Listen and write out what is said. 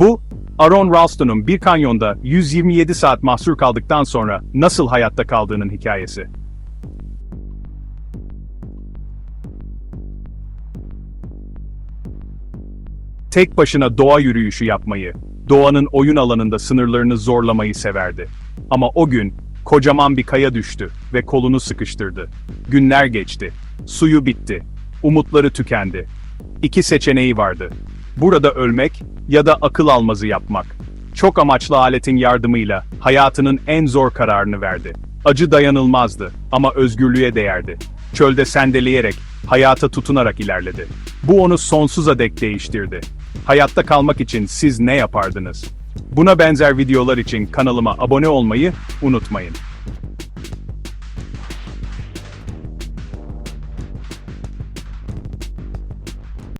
Bu, Aaron Ralston'un bir kanyonda 127 saat mahsur kaldıktan sonra nasıl hayatta kaldığının hikayesi. Tek başına doğa yürüyüşü yapmayı, doğanın oyun alanında sınırlarını zorlamayı severdi. Ama o gün, kocaman bir kaya düştü ve kolunu sıkıştırdı. Günler geçti. Suyu bitti. Umutları tükendi. İki seçeneği vardı. Burada ölmek ya da akıl almazı yapmak. Çok amaçlı aletin yardımıyla hayatının en zor kararını verdi. Acı dayanılmazdı ama özgürlüğe değerdi. Çölde sendeleyerek, hayata tutunarak ilerledi. Bu onu sonsuza dek değiştirdi. Hayatta kalmak için siz ne yapardınız? Buna benzer videolar için kanalıma abone olmayı unutmayın.